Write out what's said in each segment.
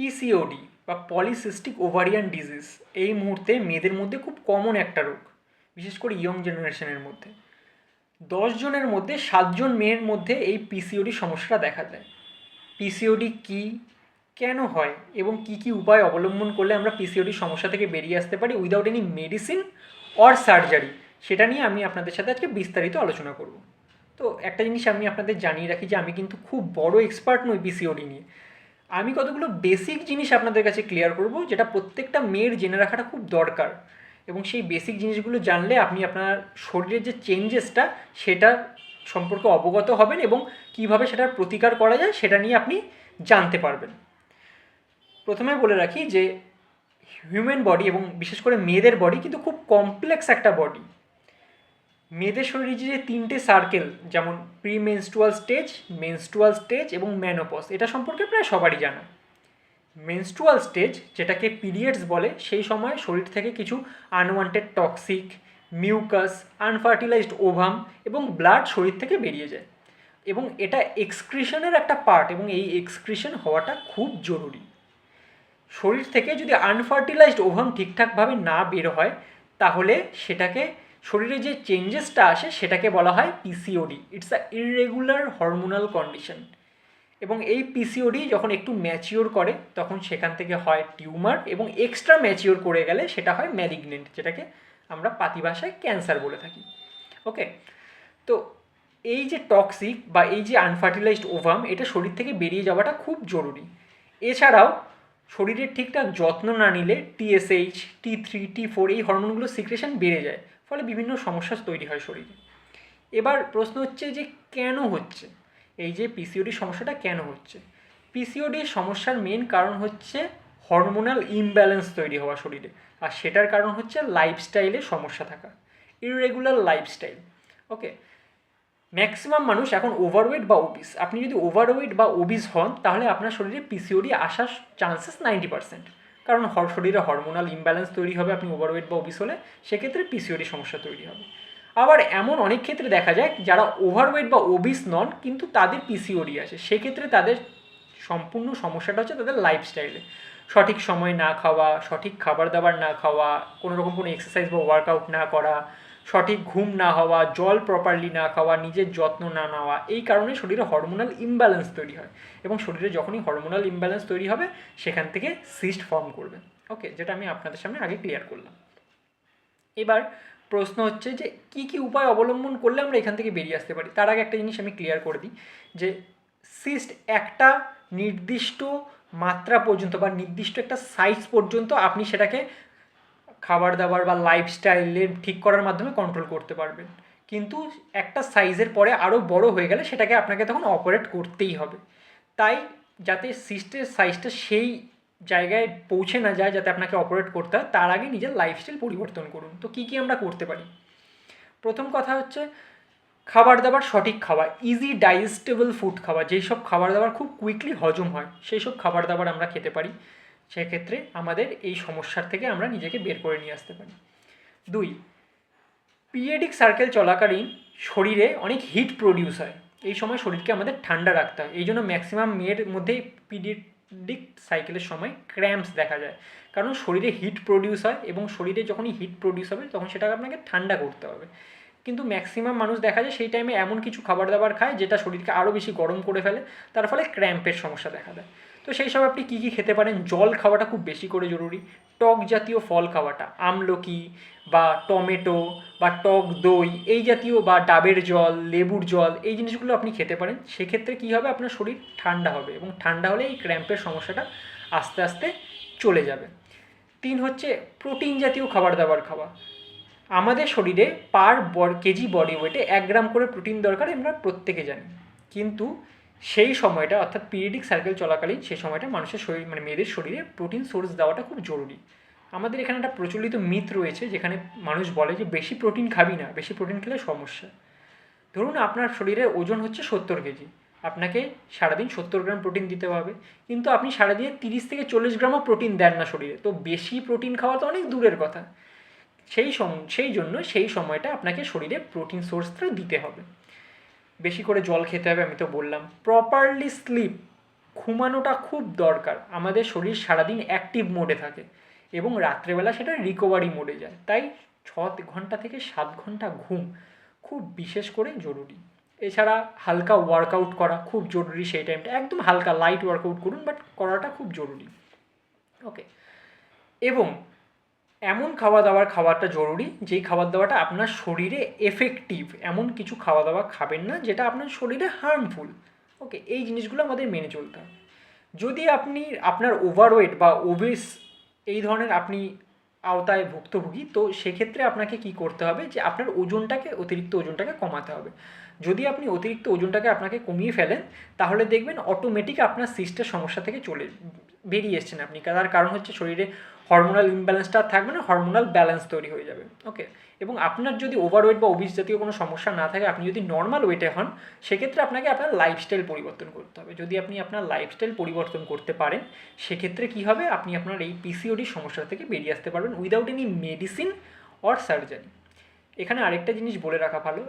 PCOD বা polycystic ovarian disease এই মুহূর্তে মেয়েদের মধ্যে খুব কমন একটা রোগ, বিশেষ করে ইয়ং জেনারেশনের মধ্যে। জনের মধ্যে সাতজন মেয়ের মধ্যে এই পিসিওডি সমস্যাটা দেখা দেয়। পিসিওডি কি, কেন হয়, এবং কি কি উপায় অবলম্বন করলে আমরা পিসিওডি সমস্যা থেকে বেরিয়ে আসতে পারি without any medicine or surgery সেটা নিয়ে আমি আপনাদের সাথে আজকে বিস্তারিত আলোচনা করব। তো একটা জিনিস আমি আপনাদের জানিয়ে রাখি যে আমি কিন্তু খুব বড় এক্সপার্ট নই পিসিওডি নিয়ে। আমি কতগুলো বেসিক জিনিস আপনাদের কাছে ক্লিয়ার করব, যেটা প্রত্যেকটা মেয়ের জেনে রাখাটা খুব দরকার। এবং সেই বেসিক জিনিসগুলো জানলে আপনি আপনার শরীরের যে চেঞ্জেসটা সেটা সম্পর্কে অবগত হবেন এবং কীভাবে সেটার প্রতিকার করা যায়, সেটা নিয়ে আপনি জানতে পারবেন। প্রথমে বলে রাখি যে হিউম্যান বডি এবং বিশেষ করে মেয়েদের বডি কিন্তু খুব কমপ্লেক্স একটা বডি মেয়েদের শরীরে যে তিনটে সার্কেল যেমন premenstrual stage menstrual stage এবং ম্যানোপস এটা সম্পর্কে প্রায় সবারই জানা। মেনস্ট্রুয়াল স্টেজ যেটাকে পিরিয়ডস বলে, সেই সময় শরীর থেকে কিছু unwanted toxic mucus unfertilised ovum এবং ব্লাড শরীর থেকে বেরিয়ে যায়। এবং এটা এক্সক্রিশনের একটা পার্ট এবং এই এক্সক্রিশন হওয়াটা খুব জরুরি। শরীর থেকে যদি আনফার্টিলাইজড ওভাম ঠিকঠাকভাবে না বের হয়, তাহলে সেটাকে শরীরে যে চেঞ্জেসটা আসে সেটাকে বলা হয় PCOD it's a irregular hormonal condition এবং এই পিসিওডি যখন একটু ম্যাচিওর করে, তখন সেখান থেকে হয় টিউমার এবং এক্সট্রা ম্যাচিওর করে গেলে সেটা হয় ম্যালিগনেন্ট যেটাকে আমরা পাতি ভাষায় ক্যান্সার বলে থাকি। ওকে তো এই যে টক্সিক বা এই যে আনফার্টিলাইজড ওভাম এটা শরীর থেকে বেরিয়ে যাওয়াটা খুব জরুরি। এছাড়াও শরীরের ঠিকঠাক যত্ন না নিলে TSH T three T four এই হরমোনগুলো সিক্রেশন বেড়ে যায়, ফলে বিভিন্ন সমস্যা তৈরি হয় শরীরে। এবার প্রশ্ন হচ্ছে যে কেন হচ্ছে? এই যে পিসিওডি সমস্যাটা কেন হচ্ছে? পিসিওডির সমস্যার মেন কারণ হচ্ছে হরমোনাল ইমব্যালেন্স তৈরি হওয়া শরীরে, আর সেটার কারণ হচ্ছে লাইফস্টাইলে সমস্যা থাকা ইরেগুলার লাইফস্টাইল ওকে ম্যাক্সিমাম মানুষ এখন ওভারওয়েট বা ওবিস আপনি যদি ওভারওয়েট বা ওবিস হন, তাহলে আপনার শরীরে পিসিওডি আসার চান্সেস নাইনটি পার্সেন্ট কারণ হর- শরীরে হরমোনাল ইমব্যালেন্স তৈরি হবে, আপনি ওভারওয়েট বা ওবিস হলে সেক্ষেত্রে পিসিওডি সমস্যা তৈরি হবে। আবার এমন অনেক ক্ষেত্রে দেখা যায়, যারা ওভারওয়েট বা ওবিস নন, কিন্তু তাদের পিসিওডি আছে সেক্ষেত্রে তাদের সম্পূর্ণ সমস্যাটা হচ্ছে তাদের লাইফস্টাইলে সঠিক সময় না খাওয়া, সঠিক খাবার দাবার না খাওয়া কোনো রকম কোনো এক্সারসাইজ বা ওয়ার্কআউট না করা সঠিক ঘুম না হওয়া, জল প্রপারলি না খাওয়া, নিজের যত্ন না নেওয়া, এই কারণে শরীরে হরমোনাল ইমব্যালেন্স তৈরি হয়। এবং শরীরে যখনই হরমোনাল ইমব্যালেন্স তৈরি হবে, সেখান থেকে সিস্ট ফর্ম করবে। ওকে যেটা আমি আপনাদের সামনে আগে ক্লিয়ার করলাম। এবার প্রশ্ন হচ্ছে যে, কি কি উপায় অবলম্বন করলে আমরা এখান থেকে বেরিয়ে আসতে পারি? তার আগে একটা জিনিস আমি ক্লিয়ার করে দিই, যে সিস্ট একটা নির্দিষ্ট মাত্রা পর্যন্ত বা নির্দিষ্ট একটা সাইজ পর্যন্ত আপনি সেটাকে খাবার দাবার বা লাইফস্টাইলে ঠিক করার মাধ্যমে কন্ট্রোল করতে পারবেন। কিন্তু একটা সাইজের পরে আরও বড় হয়ে গেলে সেটাকে আপনাকে তখন অপারেট করতেই হবে। তাই যাতে সিস্টের সাইজটা সেই জায়গায় পৌঁছে না যায় যাতে আপনাকে অপারেট করতে হয়, তার আগে নিজের লাইফস্টাইল পরিবর্তন করুন। তো কী কী আমরা করতে পারি? প্রথম কথা হচ্ছে খাবার দাবার সঠিক খাওয়া ইজি ডাইজেস্টেবল ফুড খাওয়া, যেই সব খাবার দাবার খুব কুইকলি হজম হয়, সেই সব খাবার দাবার আমরা খেতে পারি। সেক্ষেত্রে আমাদের এই সমস্যার থেকে আমরা নিজেকে বের করে নিয়ে আসতে পারি। দুই পিরিয়ডিক সার্কেল চলাকালীন শরীরে অনেক হিট প্রডিউস হয়। এই সময় শরীরকে আমাদের ঠান্ডা রাখতে হয়। এই জন্য ম্যাক্সিমাম মেয়ের মধ্যে পিরিয়ডিক সাইকেলের সময় ক্র্যাম্পস দেখা যায়। কারণ শরীরে হিট প্রডিউস হয় এবং শরীরে যখনই হিট প্রডিউস হবে তখন সেটাকে আপনাকে ঠান্ডা করতে হবে। কিন্তু ম্যাক্সিমাম মানুষ দেখা যায় সেই টাইমে এমন কিছু খাবার দাবার খায় যেটা শরীরকে আরও বেশি গরম করে ফেলে। তার ফলে ক্র্যাম্পের সমস্যা দেখা দেয়। তো সেই সব আপনি কী কী খেতে পারেন? জল খাওয়াটা খুব বেশি করে জরুরি। টক জাতীয় ফল খাওয়াটা, আমলকি বা টমেটো বা টক দই, এই জাতীয় বা ডাবের জল, লেবুর জল, এই জিনিসগুলো আপনি খেতে পারেন। সেক্ষেত্রে কী হবে? আপনার শরীর ঠান্ডা হবে এবং ঠান্ডা হলে এই ক্র্যাম্পের সমস্যাটা আস্তে আস্তে চলে যাবে। তিন হচ্ছে প্রোটিন জাতীয় খাবার দাবার খাওয়া। আমাদের শরীরে পার কেজি বডি ওয়েটে এক গ্রাম করে প্রোটিন দরকার, আমরা প্রত্যেকে জানি। কিন্তু সেই সময়টা, অর্থাৎ পিরিয়ডিক সার্কেল চলাকালীন সেই সময়টা মানুষের শরীর মানে মেয়েদের শরীরে প্রোটিন সোর্স দেওয়াটা খুব জরুরি। আমাদের এখানে একটা প্রচলিত মিথ রয়েছে, যেখানে মানুষ বলে যে বেশি প্রোটিন খাবি না, বেশি প্রোটিন খেলে সমস্যা। ধরুন আপনার শরীরের ওজন হচ্ছে সত্তর কেজি, আপনাকে সারাদিন সত্তর গ্রাম প্রোটিন দিতে হবে, কিন্তু আপনি সারাদিনে তিরিশ থেকে চল্লিশ গ্রামও প্রোটিন দেন না শরীরে, তো বেশি প্রোটিন খাওয়া তো অনেক দূরের কথা। সেই সেই জন্য সেই সময়টা আপনাকে শরীরে প্রোটিন সোর্সটা দিতে হবে। বেশি করে জল খেতে হবে, আমি তো বললাম। প্রপারলি স্লিপ ঘুমানোটা খুব দরকার। আমাদের শরীর সারাদিন অ্যাক্টিভ মোডে থাকে এবং রাত্রেবেলা সেটা রিকভারি মোডে যায়। তাই ছ ঘণ্টা থেকে সাত ঘণ্টা ঘুম খুব বিশেষ করে জরুরি। এছাড়া হালকা ওয়ার্কআউট করা খুব জরুরি সেই টাইমটা একদম হালকা লাইট ওয়ার্কআউট করুন বাট করাটা খুব জরুরি। ওকে এবং এমন খাওয়া দাওয়ার খাওয়াটা জরুরি, যেই খাবার দাওয়াটা আপনার শরীরে এফেক্টিভ এমন কিছু খাওয়া দাওয়া খাবেন না, যেটা আপনার শরীরে হার্মফুল ওকে এই জিনিসগুলো আমাদের মেনে চলতে হবে। যদি আপনি, আপনার ওভারওয়েট বা ওবেস এই ধরনের আপনি আওতায় ভুক্তভোগী, তো সেক্ষেত্রে আপনাকে কি করতে হবে যে আপনার ওজনটাকে, অতিরিক্ত ওজনটাকে কমাতে হবে। যদি আপনি অতিরিক্ত ওজনটাকে আপনাকে কমিয়ে ফেলেন, তাহলে দেখবেন অটোমেটিক আপনার সিস্টের সমস্যা থেকে চলে বেরিয়ে এসছেন আপনি। তার কারণ হচ্ছে শরীরে হরমোনাল ইমব্যালেন্সটা থাকবে না হরমোনাল ব্যালেন্স তৈরি হয়ে যাবে ওকে এবং আপনার যদি ওভারওয়েট বা ওবিস জাতীয় কোনো সমস্যা না থাকে, আপনি যদি নর্মাল ওয়েটে হন, সেক্ষেত্রে আপনাকে আপনার লাইফস্টাইল পরিবর্তন করতে হবে। যদি আপনি আপনার লাইফস্টাইল পরিবর্তন করতে পারেন, সেক্ষেত্রে কী হবে? আপনি আপনার এই পিসিওডি সমস্যা থেকে বেরিয়ে আসতে পারবেন without any medicine or surgery এখানে আরেকটা জিনিস বলে রাখা ভালো।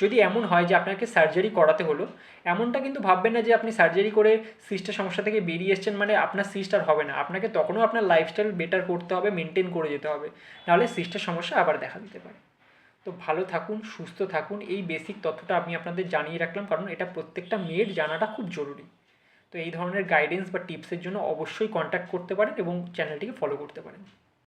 যদি এমন হয় যে আপনাকে সার্জারি করাতে হলো, এমনটা কিন্তু ভাববেন না যে আপনি সার্জারি করে সিস্টের সমস্যা থেকে বেরিয়ে এসছেন মানে আপনার সিস্ট আর হবে না। আপনাকে তখনও আপনার লাইফস্টাইল বেটার করতে হবে মেনটেন করে যেতে হবে। নাহলে সিস্টের সমস্যা আবার দেখা দিতে পারে। তো ভালো থাকুন, সুস্থ থাকুন, এই বেসিক তথ্যটা আমি আপনাদের জানিয়ে রাখলাম, কারণ এটা প্রত্যেকটা মেয়ের জানাটা খুব জরুরি। তো এই ধরনের গাইডেন্স বা টিপসের জন্য অবশ্যই কন্ট্যাক্ট করতে পারেন এবং চ্যানেলটিকে ফলো করতে পারেন।